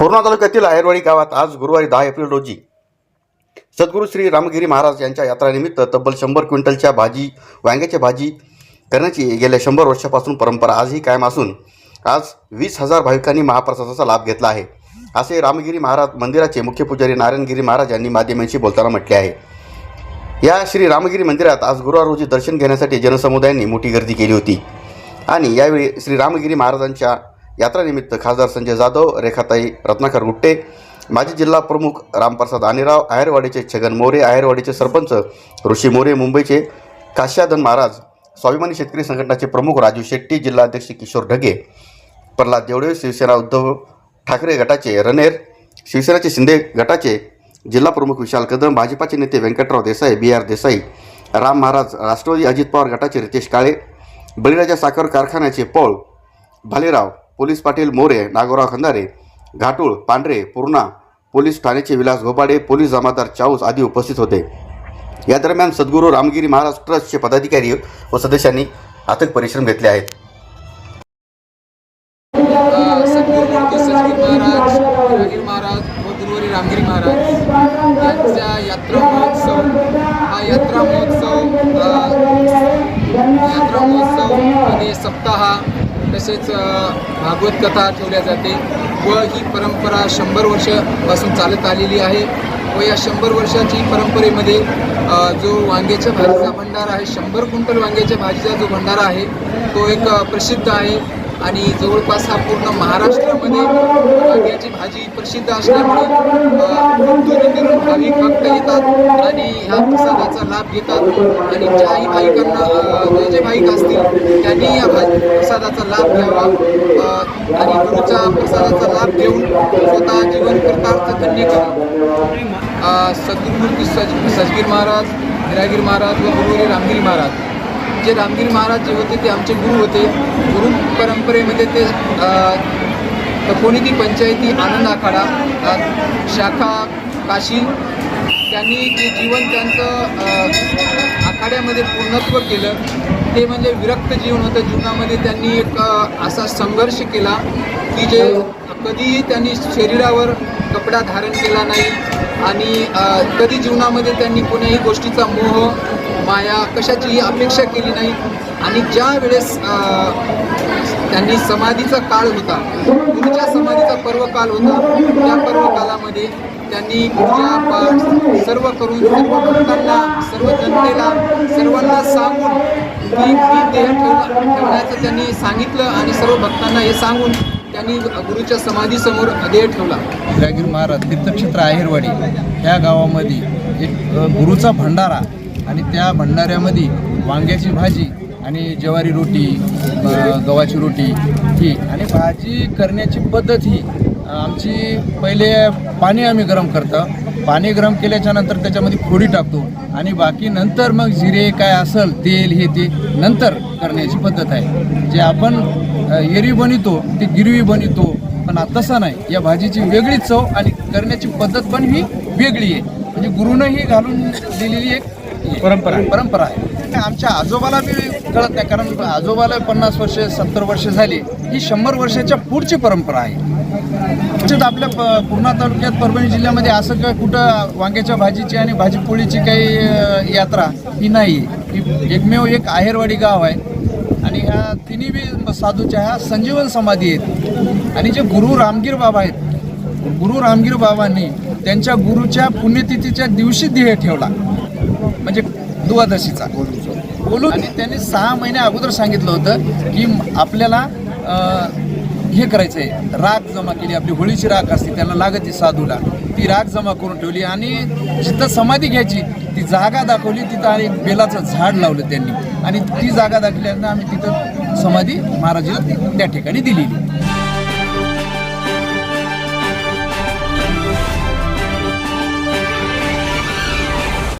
पूर्णा तालुक्यातील आयरवाडी गावात आज गुरुवारी दहा एप्रिल रोजी सद्गुरू श्री रामगिरी महाराज यांच्या यात्रानिमित्त तब्बल शंभर क्विंटलच्या भाजी वांग्याची भाजी करण्याची गेल्या शंभर वर्षापासून परंपरा आजही कायम असून आज वीस हजार भाविकांनी महाप्रसादाचा लाभ घेतला आहे. असे रामगिरी महाराज मंदिराचे मुख्य पुजारी नारायणगिरी महाराज यांनी माध्यमांशी बोलताना म्हटले आहे. या श्री रामगिरी मंदिरात आज गुरुवार रोजी दर्शन घेण्यासाठी जनसमुदायांनी मोठी गर्दी केली होती. आणि यावेळी श्री रामगिरी महाराजांच्या यात्रानिमित्त खासदार संजय जाधव रेखाताई रत्नाकर गुट्टे माजी जिल्हा प्रमुख रामप्रसाद आनेराव आहेरवाडीचे छगन मोरे आहेरवाडीचे सरपंच ऋषी मोरे मुंबईचे काश्यादन महाराज स्वाभिमानी शेतकरी संघटनाचे प्रमुख राजू शेट्टी जिल्हाध्यक्ष किशोर ढगे प्रल्हाद देवडे शिवसेना उद्धव ठाकरे गटाचे रणेर शिवसेनेचे शिंदे गटाचे जिल्हा प्रमुख विशाल कदम भाजपाचे नेते व्यंकटराव देसाई बी आर देसाई राम महाराज राष्ट्रवादी अजित पवार गटाचे रितेश काळे बळीराजा साखर कारखान्याचे पौळ भालेराव पोलीस पाटील मोरे नागोराव खंदारे घाटूळ पांढरे पूर्णा पोलीस ठाण्याचे विलास घोपाडे पोलीस जमादार चाऊस आदी उपस्थित होते. या दरम्यान सद्गुरू रामगिरी महाराज ट्रस्टचे पदाधिकारी व सदस्यांनी अथक परिश्रम घेतले आहेत. महाराज व रामगिरी महाराज यांचा यात्रा महोत्सव हा यात्रा महोत्सव यात्रा महोत्सव आणि सप्ताह तसेच भागवत कथा ठेवल्या जाते. व ही परंपरा शंभर वर्षापासून चालत आलेली आहे. व या शंभर वर्षाची परंपरेमध्ये जो वांग्याच्या भाजीचा भंडारा आहे शंभर क्विंटल वांग्याच्या भाजीचा जो भंडारा आहे तो एक प्रसिद्ध आहे. आणि जवळपास हा पूर्ण महाराष्ट्रामध्ये वांग्याची भाजी प्रसिद्ध असल्यामुळे अ, खूप भाविक भक्त येतात आणि ह्या प्रसादाचा लाभ घेतात. आणि ज्याही भाविकांना जे जे भाविक असतील त्यांनी या भाजी प्रसादाचा लाभ घ्यावा. आणि गुरुच्या प्रसादाचा लाभ घेऊन स्वतः जीवन कृतार्थ धन्य करा. सद्गुरुमूर्ती सज सजगीर महाराज हिरागीर महाराज व गुरुवारी रामगिरी महाराज. जे रामगिरी महाराज जे होते ते आमचे गुरु होते. गुरु परंपरेमध्ये ते कोणी पंचायती आनंद आखाडा शाखा काशी त्यांनी जे जीवन त्यांचं आखाड्यामध्ये पूर्णत्व केलं. ते म्हणजे विरक्त जीवन होतं. जीवनामध्ये त्यांनी एक असा संघर्ष केला की जे कधीही त्यांनी शरीरावर कपडा धारण केला नाही आणि कधी जीवनामध्ये त्यांनी कोण्याही गोष्टीचा मोह माया कशाचीही अपेक्षा केली नाही. आणि ज्या वेळेस त्यांनी समाधीचा काळ होता गुरुच्या समाधीचा पर्व काल होता त्या पर्वकालामध्ये त्यांनी पूजा पाठ सर्व करून सर्व भक्तांना सर्व जनतेला सर्वांना सांगून की मी देह ठेवला ठेवण्याचं त्यांनी सांगितलं आणि सर्व भक्तांना हे सांगून त्यांनी गुरुच्या समाधीसमोर देह ठेवला. हिरागीर महाराज तीर्थक्षेत्र आहेरवाडी ह्या गावामध्ये एक गुरुचा भंडारा आणि त्या भंडाऱ्यामध्ये वांग्याची भाजी आणि ज्वारी रोटी गव्हाची रोटी ही. आणि भाजी करण्याची पद्धत ही आमची पहिले पाणी आम्ही गरम करतो. पाणी गरम केल्याच्यानंतर त्याच्यामध्ये फोडी टाकतो. आणि बाकी नंतर मग जिरे काय असेल तेल हे ते नंतर करण्याची पद्धत आहे. जे आपण एरी बनवतो ते गिरवी बनवतो. पण तसं नाही. या भाजीची वेगळी चव आणि करण्याची पद्धत पण ही वेगळी आहे. म्हणजे गुरुनं ही घालून दिलेली एक परंपरा परंपरा आहे. आमच्या आजोबाला बी कळत नाही कारण आजोबाला पन्नास वर्ष सत्तर वर्ष झाली. ही शंभर वर्षाच्या पुढची परंपरा आहे. तसेच आपल्या प- पूर्णा तालुक्यात परभणी जिल्ह्यामध्ये असं काय कुठं वांग्याच्या भाजीची आणि भाजीपोळीची काही अ, यात्रा ही नाही. ही एकमेव एक आहेरवाडी गाव आहे. आणि ह्या तिन्ही बी साधूच्या ह्या संजीवन समाधी आहेत. आणि जे गुरु रामगीर बाबा आहेत गुरु रामगीर बाबांनी त्यांच्या गुरुच्या पुण्यतिथीच्या दिवशी ध्येय ठेवला. द्वादशीचा. बोलून आणि त्यांनी सहा महिने अगोदर सांगितलं होतं की आपल्याला हे करायचं आहे राख जमा केली आपली होळीची राख असते त्याला लागते साधूला. ती राख जमा करून ठेवली आणि जिथं समाधी घ्यायची ती जागा दाखवली तिथं आणि एक बेलाचं झाड लावलं त्यांनी. आणि ती जागा दाखवल्यानं आम्ही तिथं समाधी महाराजाला त्या ठिकाणी दिलेली.